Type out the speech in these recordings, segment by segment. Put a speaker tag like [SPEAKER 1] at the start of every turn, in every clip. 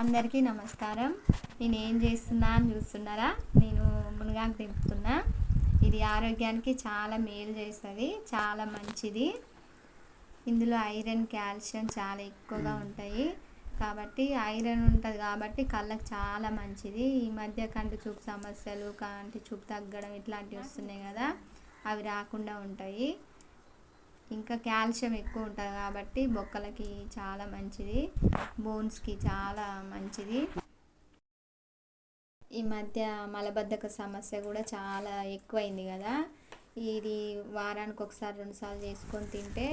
[SPEAKER 1] అందరికీ నమస్కారం. నేను ఏం చేస్తున్నా అని చూస్తున్నారా? నేను మునగాకు దింపుతున్నా ఇది ఆరోగ్యానికి చాలా మేలు చేస్తుంది చాలా మంచిది. ఇందులో ఐరన్ కాల్షియం చాలా ఎక్కువగా ఉంటాయి. కాబట్టి ఐరన్ ఉంటుంది కాబట్టి కళ్ళకు చాలా మంచిది. ఈ మధ్య కంటి చూపు సమస్యలు కంటి చూపు తగ్గడం ఇట్లాంటివి వస్తున్నాయి కదా అవి రాకుండా ఉంటాయి. ఇంకా కాల్షియం ఎక్కువ ఉంటుంది కాబట్టి బొక్కలకి చాలా మంచిది. బోన్స్కి చాలా మంచిది. ఈ మధ్య మలబద్ధక సమస్య కూడా చాలా ఎక్కువైంది కదా. ఇది వారానికి ఒకసారి రెండుసార్లు చేసుకొని తింటే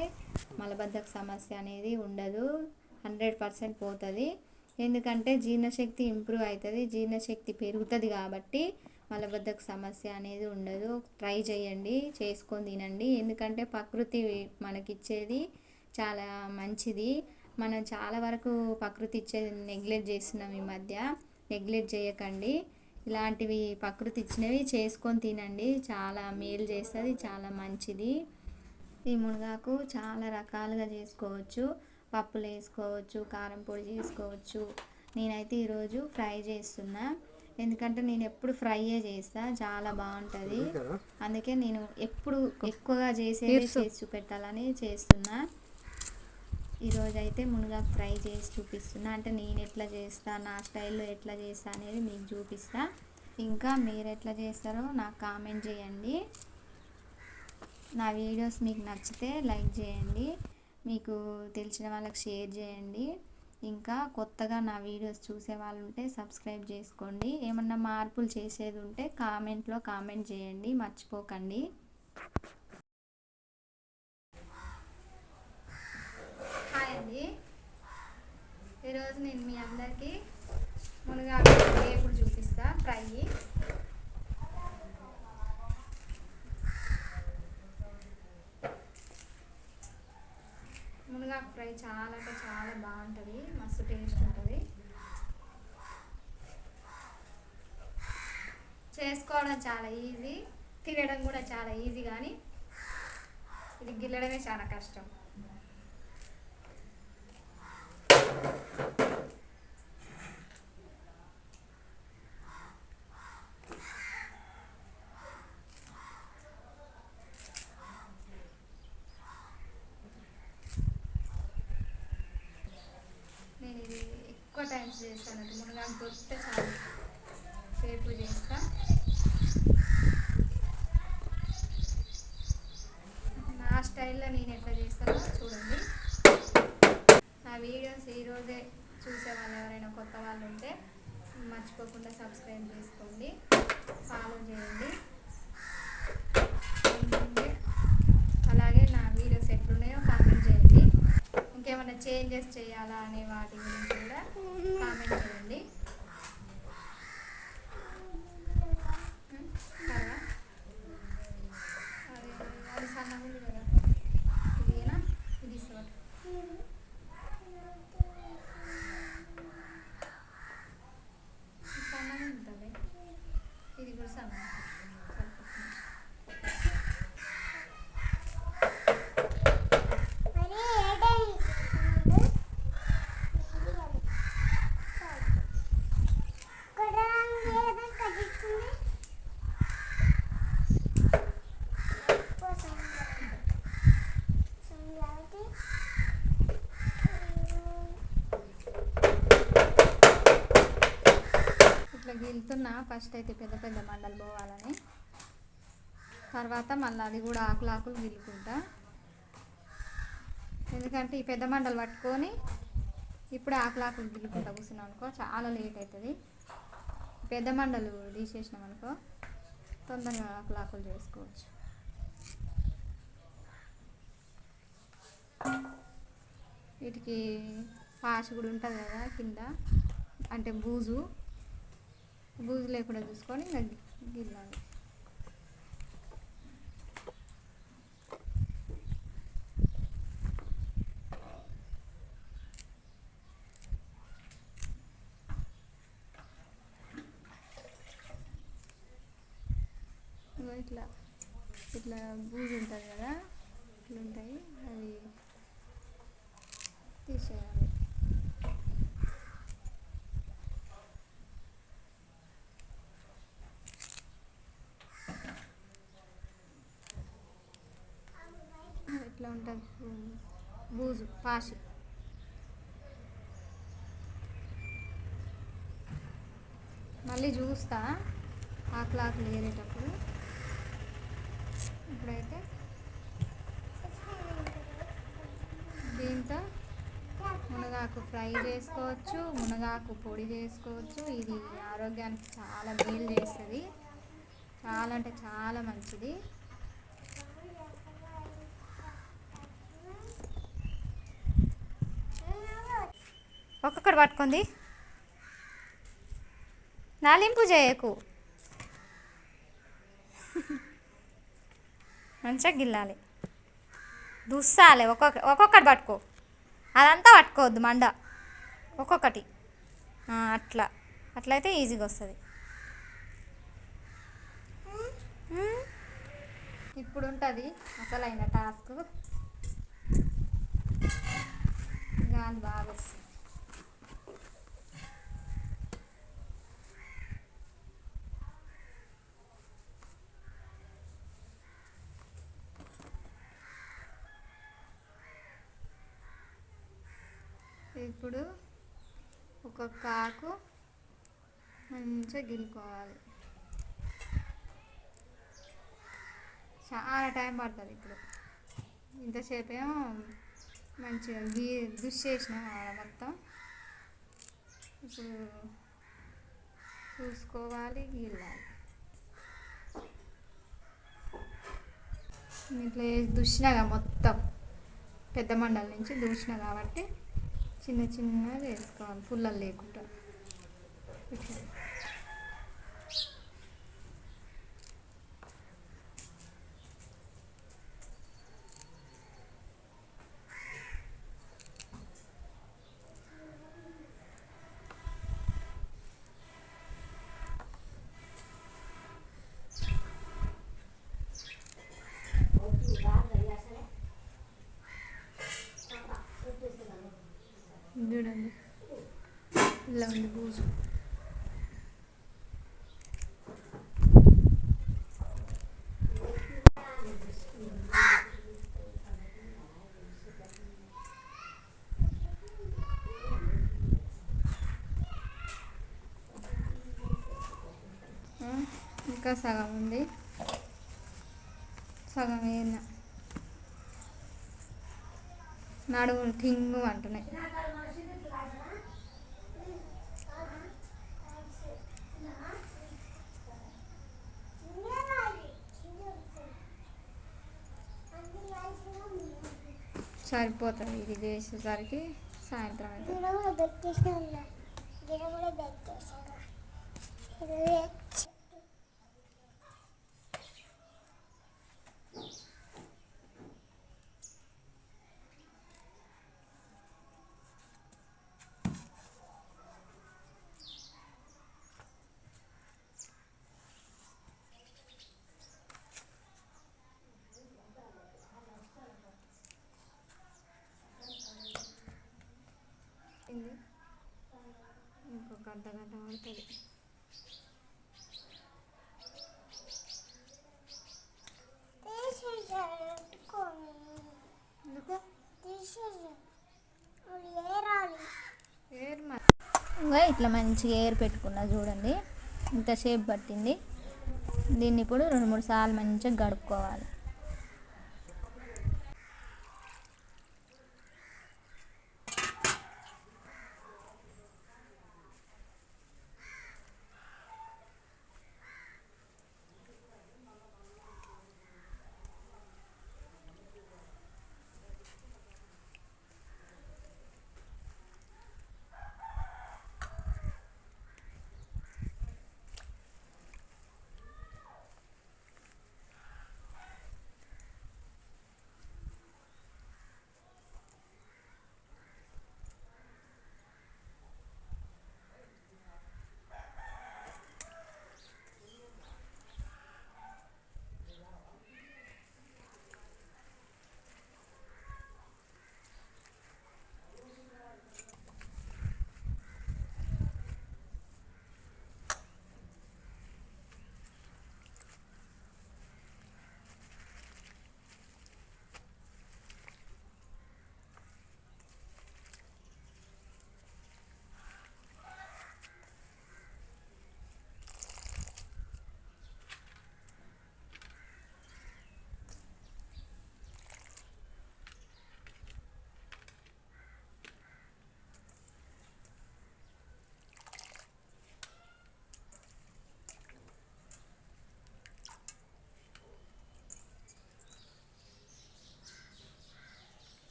[SPEAKER 1] మలబద్ధక సమస్య అనేది ఉండదు. హండ్రెడ్ పర్సెంట్ పోతుంది. ఎందుకంటే జీర్ణశక్తి ఇంప్రూవ్ అవుతుంది. జీర్ణశక్తి పెరుగుతుంది కాబట్టి మలబద్ధక సమస్య అనేది ఉండదు. ట్రై చేయండి చేసుకొని తినండి. ఎందుకంటే ప్రకృతి మనకిచ్చేది చాలా మంచిది. మనం చాలా వరకు ప్రకృతి ఇచ్చేది నెగ్లెక్ట్ చేస్తున్నాం ఈ మధ్య. నెగ్లెక్ట్ చేయకండి. ఇలాంటివి ప్రకృతి ఇచ్చినవి చేసుకొని తినండి. చాలా మేలు చేస్తుంది చాలా మంచిది. ఈ మునగాకు చాలా రకాలుగా చేసుకోవచ్చు. పప్పులు వేసుకోవచ్చు కారం పొడి చేసుకోవచ్చు. నేనైతే ఈరోజు ఫ్రై చేస్తున్నా. ఎందుకంటే నేను ఎప్పుడు ఫ్రైయే చేస్తా చాలా బాగుంటుంది. అందుకే నేను ఎప్పుడు ఎక్కువగా చేసేది చేసి చూపెట్టాలని చేస్తున్నా. ఈరోజు అయితే మునగాకు ఫ్రై చేసి చూపిస్తున్నా. అంటే నేను ఎట్లా చేస్తా నా స్టైల్లో ఎట్లా చేస్తా అనేది మీకు చూపిస్తా. ఇంకా మీరు ఎట్లా చేస్తారో నాకు కామెంట్ చేయండి. నా వీడియోస్ మీకు నచ్చితే లైక్ చేయండి. మీకు తెలిసిన వాళ్ళకి షేర్ చేయండి. ఇంకా కొత్తగా నా వీడియోస్ చూసే వాళ్ళు ఉంటే సబ్స్క్రైబ్ చేసుకోండి. ఏమన్నా మార్పులు చేసేది ఉంటే కామెంట్లో కామెంట్ చేయండి. మర్చిపోకండి. హాయ్ అండి. ఈరోజు నేను మీ అందరికీ మునగా వేపుడు చూపిస్తా ఫ్రై. మునగాకు ఫ్రై చాలా అంటే చాలా బాగుంటుంది. మస్తు టేస్ట్ ఉంటుంది. చేసుకోవడం చాలా ఈజీ. తినడం కూడా చాలా ఈజీ కానీ ఇది గిల్లడమే చాలా కష్టం నేను ఇది ఎక్కువ టైమ్స్ చేస్తాను అది మునగాకు దొరికితే చాలు సేపు చేస్తా. నా స్టైల్లో నేను ఎట్లా చేస్తానో చూడండి. నా వీడియోస్ ఈరోజే చూసే వాళ్ళు ఎవరైనా కొత్త వాళ్ళు ఉంటే మర్చిపోకుండా సబ్స్క్రైబ్ చేసుకోండి. ఫాలో చేయండి. అలాగే నా వీడియోస్ ఎట్లున్నాయో కామెంట్ చేయండి. ఇంకేమైనా చేంజెస్ చేయాలా అనే వాటి గురించి కూడా కామెంట్ చేయండి ఉం? కదా? అది అది సన్నగా ఉంది కదా ఇదేనా ఇది ఇస్తావా ఇది సన్నగా ఉంటుంది ఇది కూడా సన్నగా సరిపోతుంది. ఇట్లా గీలుతున్నా ఫస్ట్ అయితే పెద్ద పెద్ద మండలు పోవాలని. తర్వాత మళ్ళీ అది కూడా ఆకులు ఆకులు గిల్లుకుంటా ఎందుకంటే ఈ పెద్ద మండలు పట్టుకొని ఇప్పుడు ఆకులు ఆకులు గిల్లుకుంటా కూర్చున్నాం అనుకో చాలా లేట్ అవుతుంది పెద్ద మండలు తీసేసినాం అనుకో తొందరగా ఆకులు ఆకులు చేసుకోవచ్చు. వీటికి పాష కూడా ఉంటుంది కదా కింద అంటే బూజు. బూజు లేకుండా చూసుకొని ఇంకా గిల్లాలి ఇట్లా ఇట్లా బూజు ఉంటుంది కదా ఇట్లా ఉంటాయి అవి తీసేయాలి ఇట్లా ఉంటుంది బూజు మళ్ళీ చూస్తా ఆ ఆకులు ఏరేటప్పుడు ఇప్పుడైతే దీంతో మునగాకు ఫ్రై చేసుకోవచ్చు మునగాకు పొడి చేసుకోవచ్చు. ఇది ఆరోగ్యానికి చాలా మేలు చేస్తుంది. చాలా అంటే చాలా మంచిది. ఒక్కొక్కటి పట్టుకుంది. నాలింపు చేయకు. మంచిగా గిల్లాలి. దుస్సాలి ఒక్కొక్క ఒక్కొక్కటి పట్టుకో. అదంతా పట్టుకోవద్దు మండ. ఒక్కొక్కటి. అట్లా. అట్లయితే ఈజీగా వస్తుంది. ఇప్పుడు ఉంటుంది అసలైన టాస్క్. గాలి బాగా వస్తుంది. ఇప్పుడు ఒక కాకు మంచిగా గిలుకోవాలి చాలా టైం పడుతుంది ఇప్పుడు. ఇంతసేపు ఏమో మంచిగా గీ దుష్ చేసిన మొత్తం. ఇప్పుడు చూసుకోవాలి గీలాలి ఇట్లా దుషినా మొత్తం. పెద్ద మండల నుంచి దూసిన కాబట్టి చిన్న చిన్నగా వేసుకోవాలి పుల్లలు లేకుండా ఇట్లా. చూడండి ఇలా ఉంది బూజు ఇంకా సగం ఉంది. సగం వేయన నడుములు టింగు అంటున్నాయి. సరిపోతుంది. ఇది చేసేసరికి సాయంత్రం అయితే
[SPEAKER 2] గిడ కూడా పెట్టేసిన ఉన్నా గిడ కూడా పెట్టేసాను ఇది
[SPEAKER 1] ఇది ఇంకొక అర్ధ గంట పడుతుంది ఇంకా ఇట్లా మంచిగా ఏర్ పెట్టుకున్నా చూడండి. ఇంత షేప్ పట్టింది. దీన్ని ఇప్పుడు రెండు మూడు సార్లు మంచిగా గడుపుకోవాలి.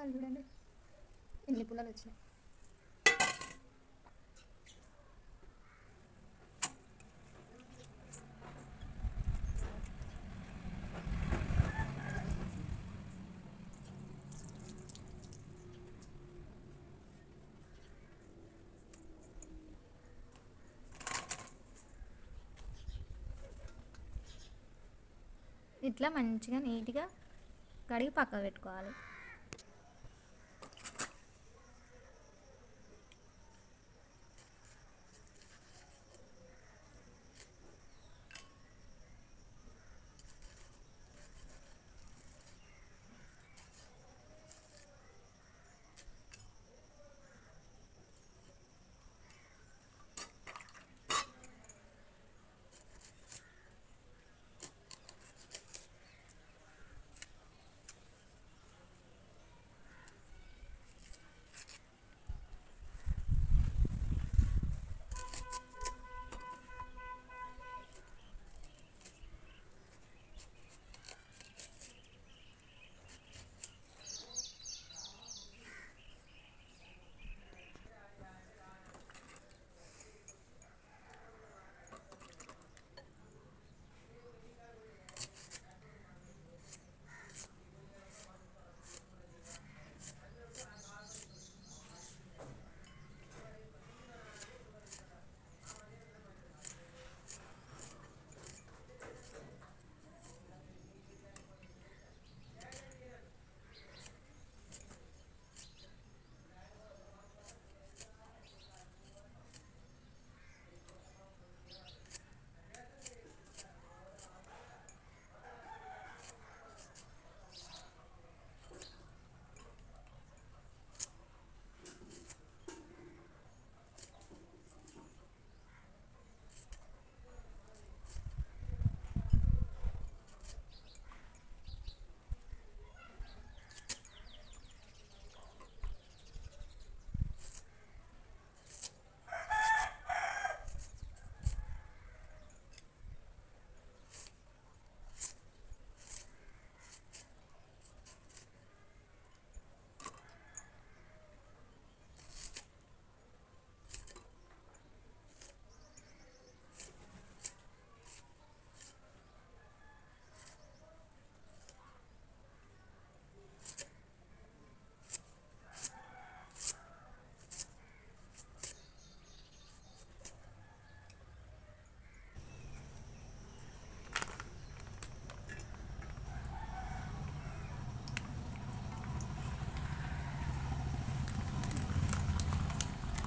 [SPEAKER 1] పుల్లలు చూడండి. ఎన్ని పుల్లలు వచ్చినాయి? ఇట్లా మంచిగా నీట్గా కడిగి పక్కకు పెట్టుకోవాలి.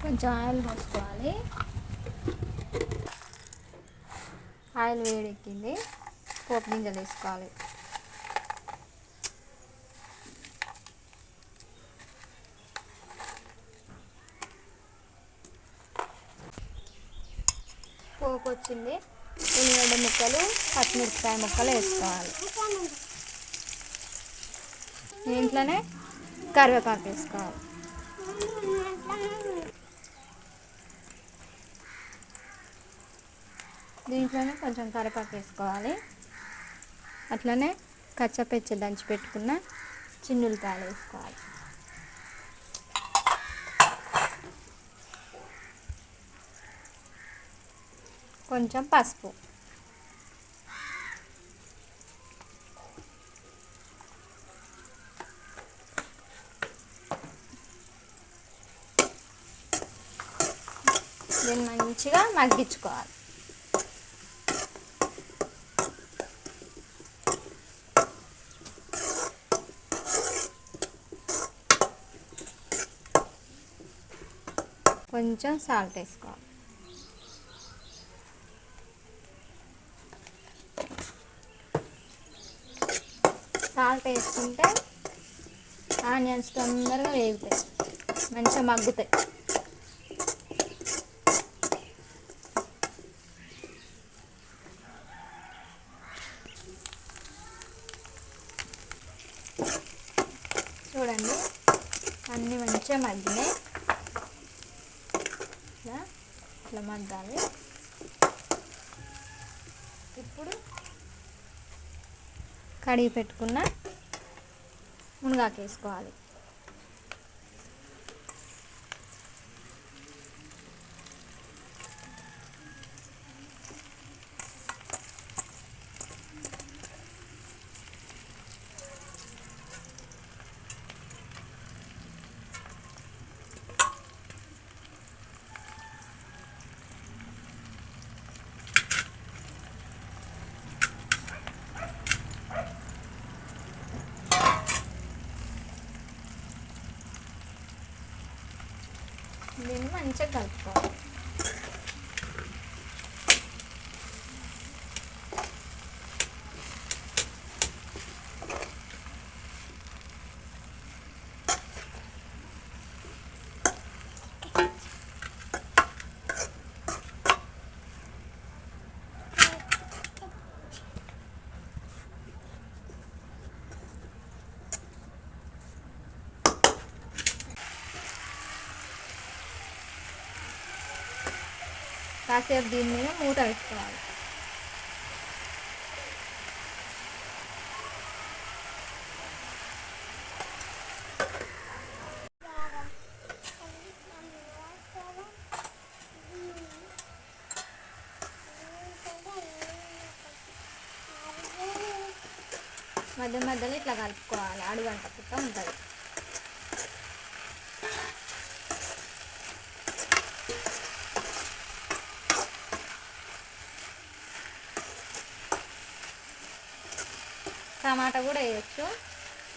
[SPEAKER 1] కొంచెం ఆయిల్ పోసుకోవాలి. ఆయిల్ వేడెక్కింది. పోపు గింజలు వేసుకోవాలి. పోపు వచ్చింది. ఉల్లిగడ్డ ముక్కలు పచ్చిమిరపకాయ ముక్కలు వేసుకోవాలి. దీంట్లోనే కరివేపాకు వేసుకోవాలి. దీంట్లోనే కొంచెం కరివేపాకు వేసుకోవాలి. అట్లనే కచ్చపెచ్చ దంచి పెట్టుకున్న చిన్నులపాయలు వేసుకోవాలి. కొంచెం పసుపు. దీన్ని మంచిగా మగ్గించుకోవాలి. కొంచెం సాల్ట్ వేసుకోవాలి. సాల్ట్ వేసుకుంటే ఆనియన్స్ తొందరగా వేగుతాయి. మంచిగా మగ్గుతాయి. చూడండి అన్నీ మంచిగా మగ్గినాయి ఇట్లా ఇట్లా ఇప్పుడు కడిగి పెట్టుకున్న మునగాకు వేసుకోవాలి మంచిగా కలుపుకోవాలి కాసేపు దీని మీద మూత పెట్టుకోవాలి. మధ్య మధ్యలో ఇట్లా కలుపుకోవాలి. అడుగంట పుట్ట ఉంటుంది. టమాటా కూడా వేయచ్చు.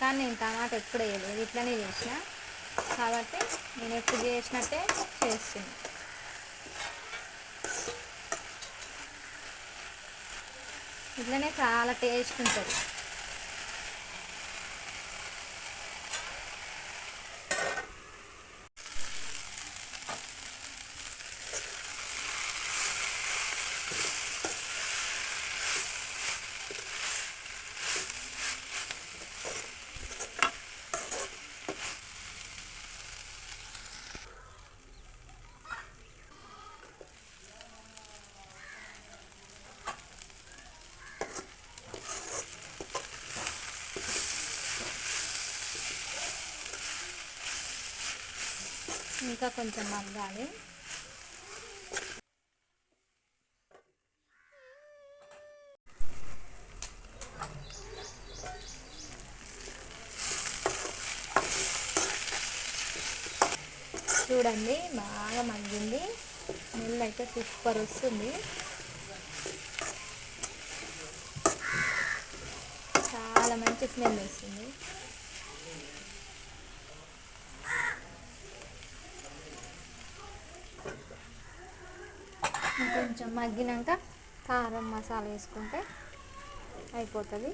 [SPEAKER 1] కానీ నేను టమాటా ఎప్పుడు వేయలేదు. ఇట్లనే చేసిన. కాబట్టి నేను ఎప్పుడు చేసినట్టే చేస్తున్నా. ఇట్లనే చాలా టేస్ట్ ఉంటుంది. ఇంకా కొంచెం మగ్గాలి. చూడండి బాగా మగ్గింది. స్మెల్ అయితే సూపర్ వస్తుంది. చాలా మంచి స్మెల్ వస్తుంది కొంచెం మగ్గినాక కారం మసాలా వేసుకుంటే అయిపోతుంది.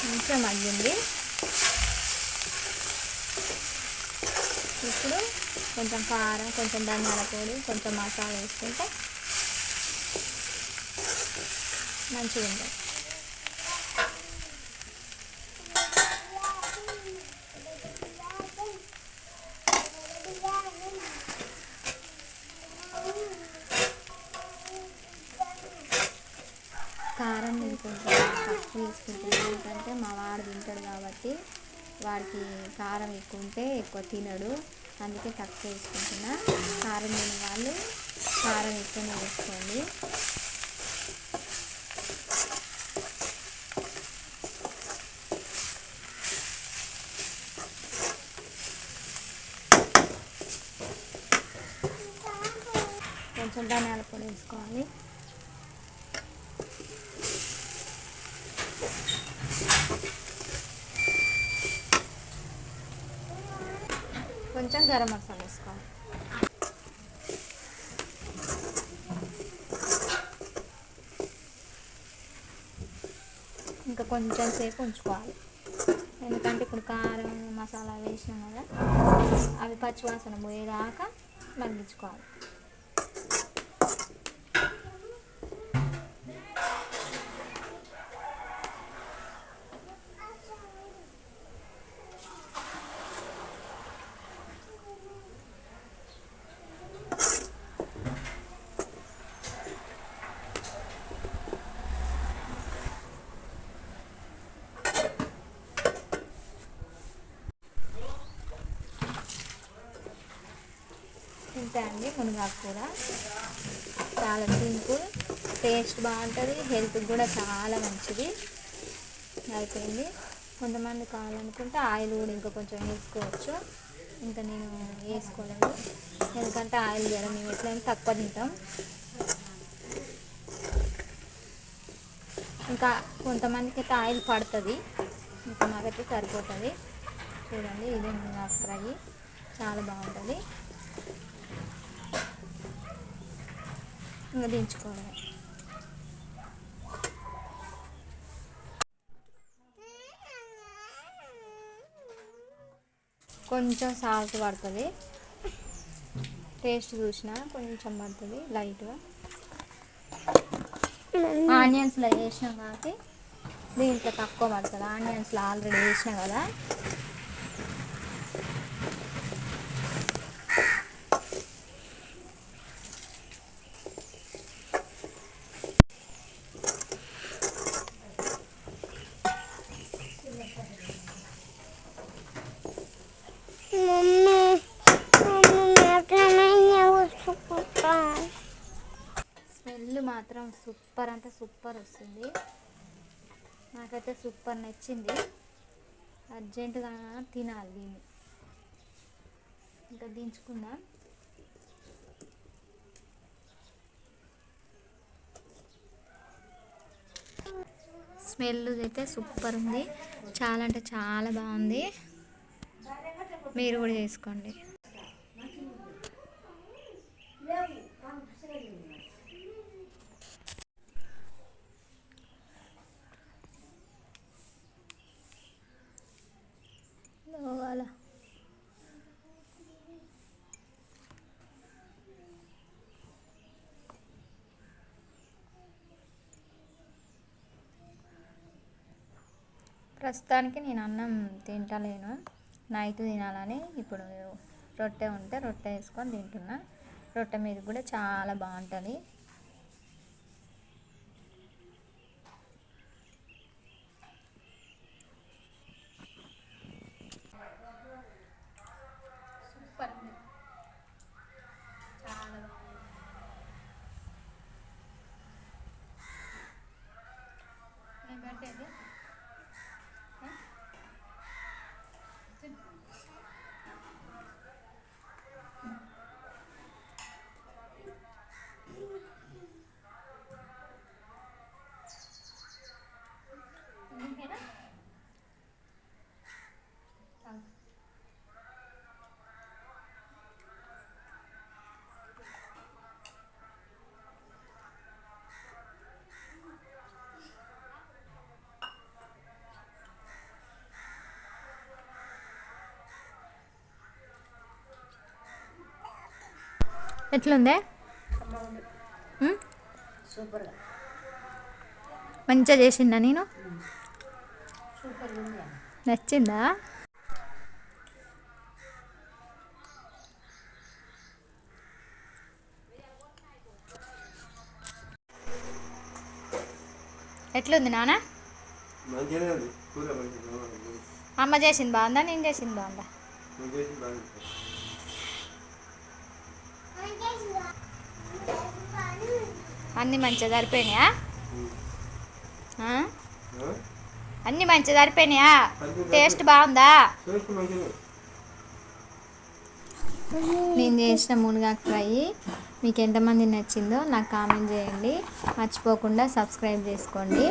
[SPEAKER 1] కొంచెం మగ్గింది. ఇప్పుడు కొంచెం కారం కొంచెం ధనియాల పొడి కొంచెం మసాలా వేసుకుంటే మంచిగా ఉంటుంది కారం నేను కొంచెం తక్కువ వేసుకుంటున్నాను ఎందుకంటే మా వాడు తింటాడు కాబట్టి వాడికి కారం ఎక్కువ ఉంటే ఎక్కువ తినడు. అందుకే తక్కువ వేసుకుంటున్నా. కారం తినే వాళ్ళు కారం ఎక్కువనే వేసుకోండి. కొంచెం ధనియాల పొడి వేసుకోవాలి కొంచెం గరం మసాలా వేసుకోవాలి ఇంకా కొంచెం సేపు ఉంచుకోవాలి. ఎందుకంటే ఇప్పుడు కారం మసాలా వేసినాం కదా అవి పచ్చివాసన పోయేదాకా మగ్గించుకోవాలి ఇంతే అండి కూర చాలా సింపుల్. టేస్ట్ బాగుంటుంది. హెల్త్కి కూడా చాలా మంచిది. అయిపోయింది. కొంతమంది కావాలనుకుంటే ఆయిల్ కూడా ఇంకా కొంచెం వేసుకోవచ్చు. ఇంకా నేను వేసుకోలేదు. ఎందుకంటే ఆయిల్ కదా మేము ఎట్లయినా తక్కువ తింటాం. ఇంకా కొంతమందికి అయితే ఆయిల్ పడుతుంది. ఇంకా మాకైతే సరిపోతుంది. చూడండి ఇదే నా ఫ్రై చాలా బాగుంటుంది. ఇంకా దించుకోవాలి కొంచెం సాల్ట్ పడుతుంది. టేస్ట్ చూసిన కొంచెం పడుతుంది లైట్గా ఆనియన్స్లో వేసినాం కాబట్టి దీంట్లో తక్కువ పడుతుంది. ఆనియన్స్లో ఆల్రెడీ వేసినా కదా. సూపర్ అంటే సూపర్ వస్తుంది. నాకైతే సూపర్ నచ్చింది. అర్జెంటుగా తినాలి దీన్ని. ఇంకా దించుకుందాం. స్మెల్ అయితే సూపర్ ఉంది. చాలా అంటే చాలా బాగుంది. మీరు కూడా చేసుకోండి. అలా ప్రస్తుతానికి నేను అన్నం తింటలేను. నైట్ తినాలని ఇప్పుడు రొట్టె ఉంటే రొట్టె వేసుకొని తింటున్నా. రొట్టె మీద కూడా చాలా బాగుంటుంది. ఎట్లుందే? మంచిగా చేసిందా నేను? నచ్చిందా? ఎట్లుంది నాన్న. అమ్మ చేసింది బాగుందా? నేను చేసింది బాగుందా
[SPEAKER 3] నువ్వు చేసి బాగుంది
[SPEAKER 1] అన్నీ మంచిగా సరిపోయినాయా? అన్నీ మంచిగా సరిపోయినాయా? టేస్ట్ బాగుందా? నేను చేసిన మునగాకు ఫ్రై మీకు ఎంతమంది నచ్చిందో నాకు కామెంట్ చేయండి. మర్చిపోకుండా సబ్స్క్రైబ్ చేసుకోండి.